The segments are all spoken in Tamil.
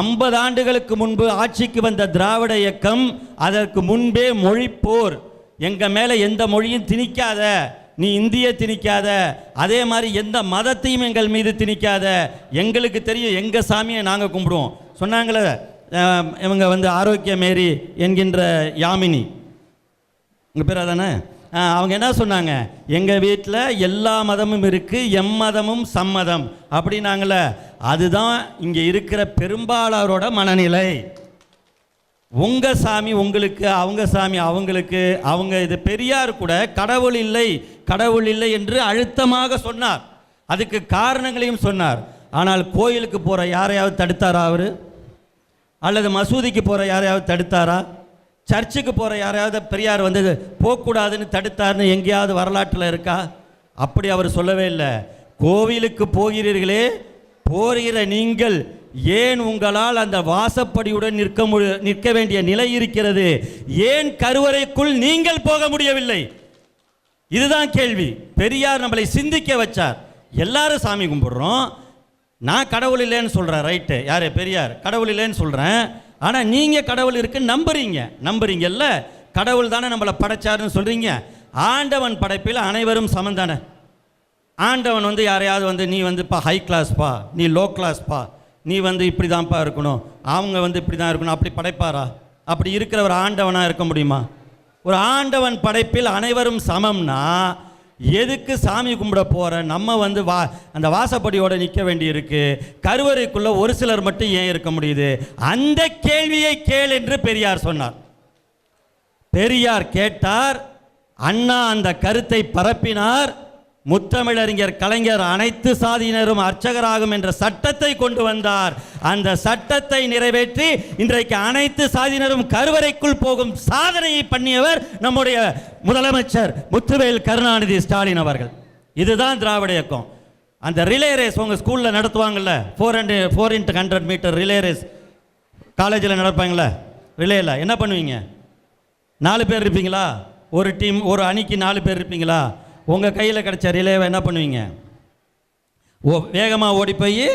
ஐம்பது ஆண்டுகளுக்கு முன்பு ஆட்சிக்கு வந்த திராவிட இயக்கம் அதற்கு முன்பே மொழிப்போர். எங்கள் மேலே எந்த மொழியும் திணிக்காத நீ இந்திய திணிக்காத அதே மாதிரி எந்த மதத்தையும் எங்கள் மீது திணிக்காத. எங்களுக்கு தெரியும் எங்கள் சாமியை நாங்கள் கும்பிடுவோம். சொன்னாங்களே இவங்க வந்து ஆரோக்கிய மேரி என்கின்ற யாமினி. உங்கள் பேர் அதானே அவங்க என்ன சொன்னாங்க? எங்கள் வீட்டில் எல்லா மதமும் இருக்குது எம்மதமும் சம்மதம் அப்படின்னாங்களே அதுதான் இங்கே இருக்கிற பெரும்பாலாரோட மனநிலை. உங்கள் சாமி உங்களுக்கு அவங்க சாமி அவங்களுக்கு அவங்க இது பெரியார் கூட கடவுள் இல்லை கடவுள் இல்லை என்று அழுத்தமாக சொன்னார். அதுக்கு காரணங்களையும் சொன்னார். ஆனால் கோயிலுக்கு போகிற யாரையாவது தடுத்தாரா அவர்? அல்லது மசூதிக்கு போகிற யாரையாவது தடுத்தாரா? சர்ச்சுக்கு போகிற யாரையாவது பெரியார் வந்து போகக்கூடாதுன்னு தடுத்தார்னு எங்கேயாவது வரலாற்றில் இருக்கா? அப்படி அவர் சொல்லவே இல்லை. கோவிலுக்கு போகிறீர்களே போகிற நீங்கள் ஏன் உங்களால் அந்த வாசப்படியுடன் நிற்க நிற்க வேண்டிய நிலை இருக்கிறது? ஏன் கருவறைக்குள் நீங்கள் போக முடியவில்லை? இதுதான் கேள்வி. பெரியார் நம்மளை சிந்திக்க வச்சார். எல்லாரும் சாமி கும்பிடுறோம். நான் கடவுள் இல்லைன்னு சொல்கிறேன் ரைட்டு. யார்? பெரியார். கடவுள் இல்லைன்னு சொல்கிறேன் ஆனால் நீங்கள் கடவுள் இருக்குன்னு நம்புறீங்க. நம்புறீங்கல்ல? கடவுள் தானே நம்மளை படைச்சாருன்னு சொல்கிறீங்க ஆண்டவன் படைப்பில் அனைவரும் சமந்தானே ஆண்டவன் வந்து யாரையாவது வந்து நீ வந்துப்பா ஹை கிளாஸ்ப்பா நீ லோ கிளாஸ்ப்பா நீ வந்து இப்படி தான்ப்பா இருக்கணும் அவங்க வந்து இப்படி தான் இருக்கணும் அப்படி படைப்பாரா? அப்படி இருக்கிற ஒரு ஆண்டவனாக இருக்க முடியுமா? ஒரு ஆண்டவன் படைப்பில் அனைவரும் சமம்னா எதுக்கு சாமி கும்பிட போகிற நம்ம வந்து வா அந்த வாசப்படியோடு நிற்க வேண்டியிருக்கு. கருவறைக்குள்ளே ஒரு சிலர் மட்டும் ஏன் இருக்க முடியுது? அந்த கேள்வியை கேள் என்று பெரியார் சொன்னார். பெரியார் கேட்டார் அண்ணா அந்த கருத்தை பரப்பினார் முத்தமிழறிஞர் கலைஞர் அனைத்து சாதியினரும் அர்ச்சகராகும் என்ற சட்டத்தை கொண்டு வந்தார். அந்த சட்டத்தை நிறைவேற்றி இன்றைக்கு அனைத்து சாதியினரும் கருவறைக்குள் போகும் சாதனையை பண்ணியவர் நம்முடைய முதலமைச்சர் முத்துவேல் கருணாநிதி ஸ்டாலின் அவர்கள். இதுதான் திராவிட இயக்கம். அந்த ரிலே ரேஸ் உங்கள் ஸ்கூலில் நடத்துவாங்கல்ல? Four hundred four into hundred meter relay race. காலேஜில் நடப்பாங்களே ரிலேயில் என்ன பண்ணுவீங்க? நாலு பேர் இருப்பீங்களா? ஒரு டீம் ஒரு அணிக்கு நாலு பேர் இருப்பீங்களா? உங்கள் கையில் கிடச்ச ரிலேவை என்ன பண்ணுவீங்க? ஓ வேகமாக ஓடி போய்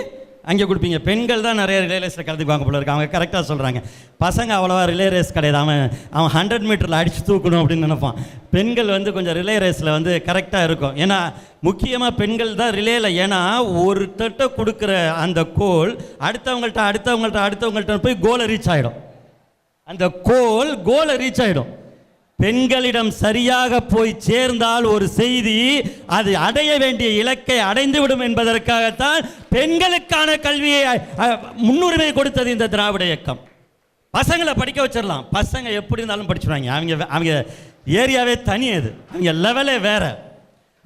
அங்கே கொடுப்பீங்க. பெண்கள் தான் நிறைய ரிலே ரேஸில் கலந்துக்குவாங்க போல இருக்கு. அவங்க கரெக்டாக சொல்கிறாங்க பசங்க அவ்வளோவா ரிலே ரேஸ் கிடையாது. அவன் அவன் ஹண்ட்ரட் மீட்டரில் அடித்து தூக்கணும் அப்படின்னு நினைப்பான். பெண்கள் வந்து கொஞ்சம் ரிலே ரேஸில் வந்து கரெக்டாக இருக்கும். ஏன்னா முக்கியமாக பெண்கள் தான் ரிலேயில் ஏன்னா ஒரு தட்டை கொடுக்குற அந்த கோல் அடுத்தவங்கள்ட்ட அடுத்தவங்கள்ட்ட அடுத்தவங்கள்ட்ட போய் கோலை ரீச் ஆகிடும் அந்த கோல் கோலை ரீச் ஆகிடும் பெண்களிடம் சரியாக போய் சேர்ந்தால் ஒரு செய்தி அது அடைய வேண்டிய இலக்கை அடைந்துவிடும் என்பதற்காகத்தான் பெண்களுக்கான கல்வியை முன்னுரிமை கொடுத்தது இந்த திராவிட இயக்கம். பசங்களை படிக்க வச்சிடலாம். பசங்க எப்படி இருந்தாலும் படிச்சுடுவாங்க. அவங்க அவங்க ஏரியாவே தனி அது. அவங்க லெவலே வேற.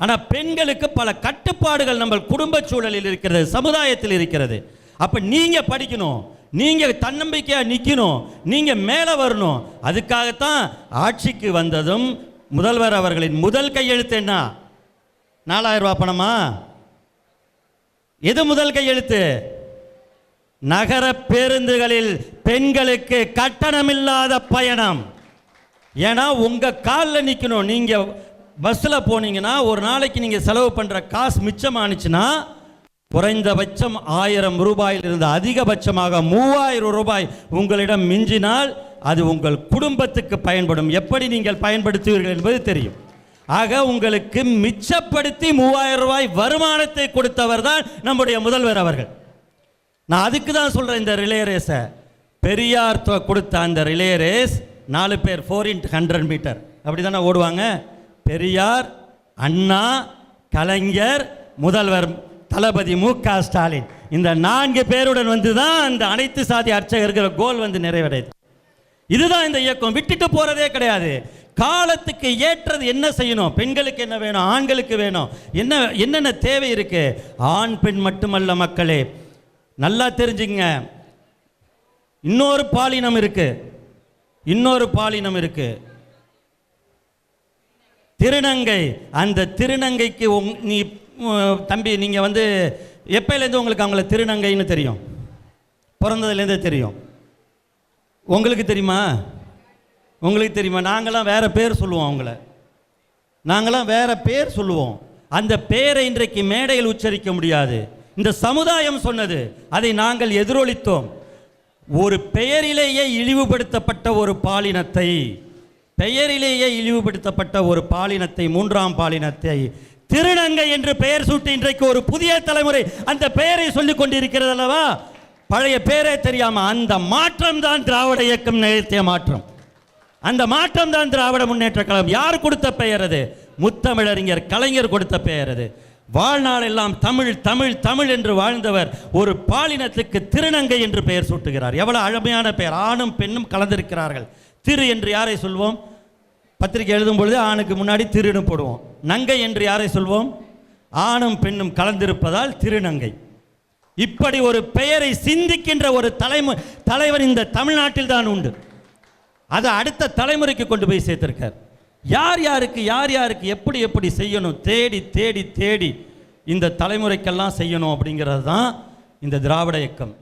ஆனால் பெண்களுக்கு பல கட்டுப்பாடுகள் நம்ம குடும்ப சூழலில் இருக்கிறது சமுதாயத்தில் இருக்கிறது. அப்போ நீங்கள் படிக்கணும். நீங்கள் தன்னம்பிக்கையாக நிற்கணும் நீங்கள் மேலே வரணும். அதுக்காகத்தான் ஆட்சிக்கு வந்ததும் முதல்வர் அவர்களின் முதல் கையெழுத்து என்ன? நாலாயிரம் ரூபா பணமா? எது முதல் கையெழுத்து? நகர பேருந்துகளில் பெண்களுக்கு கட்டணமில்லாத பயணம். ஏன்னா உங்கள் காலில் நிற்கணும் நீங்கள் பஸ்ஸில் போனீங்கன்னா ஒரு நாளைக்கு நீங்கள் செலவு பண்ணுற காசு மிச்சமானுச்சுன்னா குறைந்தபட்சம் ஆயிரம் ரூபாயிலிருந்து அதிகபட்சமாக மூவாயிரம் ரூபாய் உங்களிடம் மிஞ்சினால் அது உங்கள் குடும்பத்துக்கு பயன்படும். எப்படி நீங்கள் பயன்படுத்துவீர்கள் என்பது தெரியும். ஆக உங்களுக்கு மிச்சப்படுத்தி மூவாயிரம் ரூபாய் வருமானத்தை கொடுத்தவர் தான் நம்முடைய முதல்வர் அவர்கள். நான் அதுக்கு தான் சொல்கிறேன் இந்த ரிலே ரேஸை பெரியார் கொடுத்த அந்த ரிலே ரேஸ் நாலு பேர் ஃபோர் இன்ட் ஹண்ட்ரட் மீட்டர் அப்படி தானே ஓடுவாங்க? பெரியார் அண்ணா கலைஞர் முதல்வர் தளபதி மு க ஸ்டாலின். இந்த நான்கு பேருடன் வந்து தான் அந்த அனைத்து சாதி அர்ச்சகர்கள் கோல் வந்து நிறைவடையுது இதுதான் இந்த இயக்கம். விட்டுட்டு போறதே கிடையாது. காலத்துக்கு ஏற்றது என்ன செய்யணும்? பெண்களுக்கு என்ன வேணும்? ஆண்களுக்கு வேணும்? என்ன என்னென்ன தேவை இருக்கு? ஆண் பெண் மட்டுமல்ல மக்களே. நல்லா தெரிஞ்சுங்க இன்னொரு பாலினம் இருக்கு. இன்னொரு பாலினம் இருக்கு. திருநங்கை. அந்த திருநங்கைக்கு நீ தம்பி நீங்கள் வந்து எப்பயிலேருந்து உங்களுக்கு அவங்கள திருநங்கைன்னு தெரியும்? பிறந்ததுலேருந்தே தெரியும். உங்களுக்கு தெரியுமா? உங்களுக்கு தெரியுமா? நாங்களாம் வேறு பேர் சொல்லுவோம் அவங்கள. நாங்களாம் வேறு பேர் சொல்லுவோம். அந்த பேரை இன்றைக்கு மேடையில் உச்சரிக்க முடியாது. இந்த சமுதாயம் சொன்னது அதை நாங்கள் எதிரொலித்தோம். ஒரு பெயரிலேயே இழிவுபடுத்தப்பட்ட ஒரு பாலினத்தை பெயரிலேயே இழிவுபடுத்தப்பட்ட ஒரு பாலினத்தை மூன்றாம் பாலினத்தை திருநங்கை என்று பெயர் சூட்டி இன்றைக்கு ஒரு புதிய தலைமுறை அந்த பெயரை சொல்லிக் கொண்டிருக்கிறது அல்லவா? பழைய பேரே தெரியாம அந்த மாற்றம் தான் திராவிட இயக்கம் நிகழ்த்திய மாற்றம். அந்த மாற்றம் தான் திராவிட முன்னேற்ற கழகம். யார் கொடுத்த பெயர் அது? முத்தமிழறிஞர் கலைஞர் கொடுத்த பெயர் அது. வாழ்நாள் எல்லாம் தமிழ் தமிழ் தமிழ் என்று வாழ்ந்தவர் ஒரு பாலினத்துக்கு திருநங்கை என்று பெயர் சூட்டுகிறார். எவ்வளவு அழமையான பெயர். ஆணும் பெண்ணும் கலந்திருக்கிறார்கள். திரு என்று யாரை சொல்வோம்? பத்திரிகை எழுதும் பொழுது ஆணுக்கு முன்னாடி திருன்னு போடுவோம். நங்கை என்று யாரை சொல்வோம்? ஆணும் பெண்ணும் கலந்திருப்பதால் திருநங்கை. இப்படி ஒரு பெயரை சிந்திக்கின்ற ஒரு தலைமு தலைவர் இந்த தமிழ்நாட்டில் தான் உண்டு. அதை அடுத்த தலைமுறைக்கு கொண்டு போய் சேர்த்திருக்கார். யார் யாருக்கு யார் யாருக்கு எப்படி எப்படி செய்யணும்? தேடி தேடி தேடி இந்த தலைமுறைக்கெல்லாம் செய்யணும் அப்படிங்கிறது தான் இந்த திராவிட இயக்கம்.